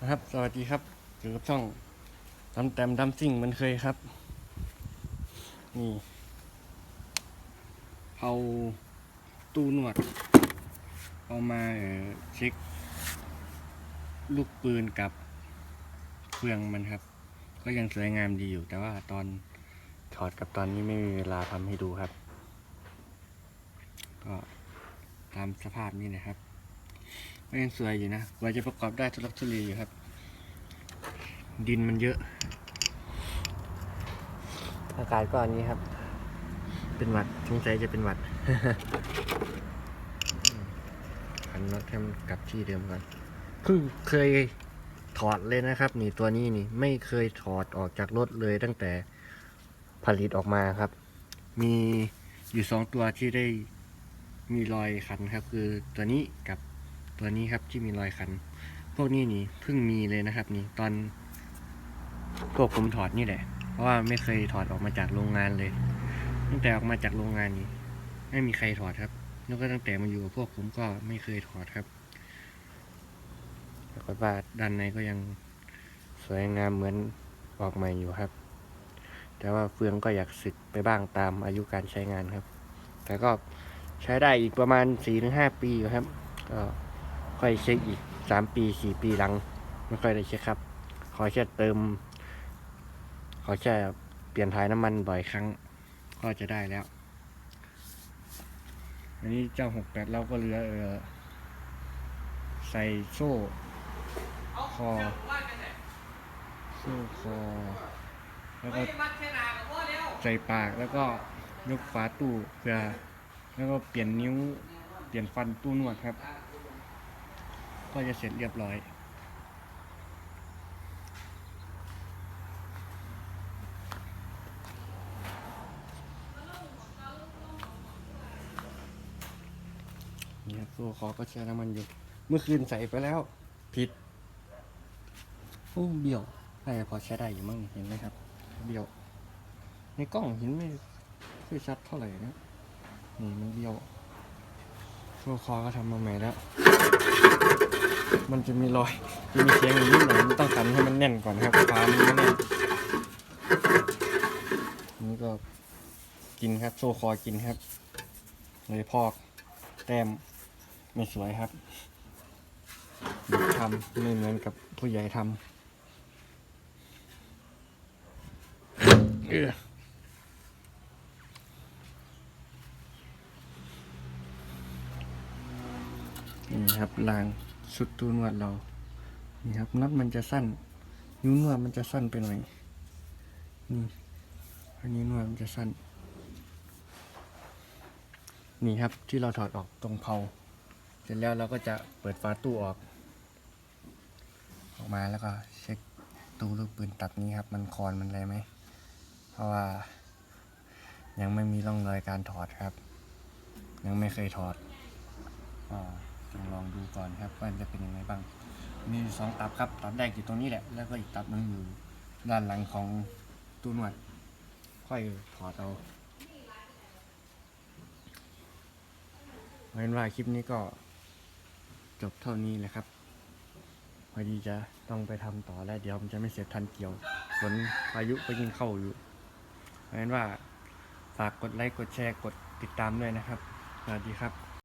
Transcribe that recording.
นะครับ สวัสดีครับอยู่กับช่องตำแตมดำซิ่งเหมันเคยครับ นี่เอาตู้นวด เอามาเอ่อเช็ค ลูกปืนกับเครื่องมันครับ ก็ยังสวยงามดีอยู่ แต่ว่าตอนถอดกับตอนนี้ไม่มีเวลาทำให้ดูครับ ก็ตามสภาพนี้นะครับ ก็ยังสวยอยู่นะกว่าจะประกอบได้ทุลักทุเลอยู่ครับ ดินมันเยอะ อากาศก็อันนี้ครับ เป็นหวัดสงสัยจะเป็นหวัดขันน็อตให้มันกลับที่เดิมก่อนเพิ่งเคยถอดเลยนะครับ นี่ตัวนี้นี่ ไม่เคยถอดออกจากรถเลยตั้งแต่ผลิตออกมาครับ มีอยู่สองตัวที่ได้มีรอยขันครับ คือตัวนี้กับ ตัวนี้ครับที่มีรอยขัน พวกนี้นี่เพิ่งมีเลยนะครับนี่ตอนพวกผมถอดนี่แหละ เพราะว่าไม่เคยถอดออกมาจากโรงงานเลย ตั้งแต่ออกมาจากโรงงานนี้ไม่มีใครถอดครับ แล้วก็ตั้งแต่มาอยู่กับพวกผมก็ไม่เคยถอดครับปรากฏว่าด้านในก็ยังสวยงามเหมือนออกใหม่อยู่ครับ แต่ว่าเฟืองก็อยากสึกไปบ้างตามอายุการใช้งานครับ แต่ก็ใช้ได้อีกประมาณสี่ถึงห้าปีอยู่ครับก็ ค่อยเช็คอีกสามปีสี่ปีหลัง ไม่ค่อยได้เช็คครับ ขอแค่เติม ขอแค่เปลี่ยนถ่ายน้ำมันบ่อยครั้ง ก็จะได้แล้ว อันนี้เจ้าหกแปดเราก็เหลือเออใส่โซ่คอโซ่คอ แล้วก็ใส่ปากแล้วก็ยกฝาตู้เพื่อแล้วก็เปลี่ยนนิ้ว เปลี่ยนฟันตู้นวดครับ ก็จะเสร็จเรียบร้อย นี่ครับโซ่คอก็แช่น้ำมันอยู่ เมื่อคืนใส่ไปแล้วผิดโอ้เบี้ยวน่าจะพอใช้ได้อยู่มั้งเห็นไหมครับ เบี้ยว ในกล้องเห็นไม่ค่อยชัดเท่าไหร่นะนี่มันเบี้ยวโซ่คอก็ทำมาใหม่แล้ว มันจะมีรอยจะมีเสียงอย่างนี้หน่อยมันต้องขันให้มันแน่นก่อนครับฟ้ามันไม่แน่นนี่ก็กินครับโซ่คอกินครับเลยพอกแต้มไม่สวยครับเด็กทำไม่เหมือนกับผู้ใหญ่ทำเออนี่ครับลาง สุดตูนวดเรา นี่ครับน็อตมันจะสั้น นิ้วนวดมันจะสั้นไปหน่อยนี่อันนี้นวดมันจะสั้น นี่ครับที่เราถอดออกตรงเพาเสร็จแล้วเราก็จะเปิดฝาตู้ออก ออกมาแล้วก็เช็คตู้ลูกปืนตัดนี้ครับ มันคอนมันอะไรไหม เพราะว่า ยังไม่มีร่องรอยการถอดครับ ยังไม่เคยถอดก็ต้อง ลองดูก่อนครับว่าจะเป็นยังไงบ้าง มีสองตับครับตับแรกอยู่ตรงนี้แหละ แล้วก็อีกตับหนึงอยู่ด้านหลังของตู้นวด ค่อยถอดเอาเอาเป็นว่าคลิปนี้ก็จบเท่านี้แหละครับพอดีจะต้องไปทำต่อแล้วเดี๋ยวมันจะไม่เสร็จทันเกี่ยวฝนพายุก็ยิ่งเข้าอยู่เอาเป็นว่าฝากกดไลค์กดแชร์กดติดตามด้วยนะครับ สวัสดีครับ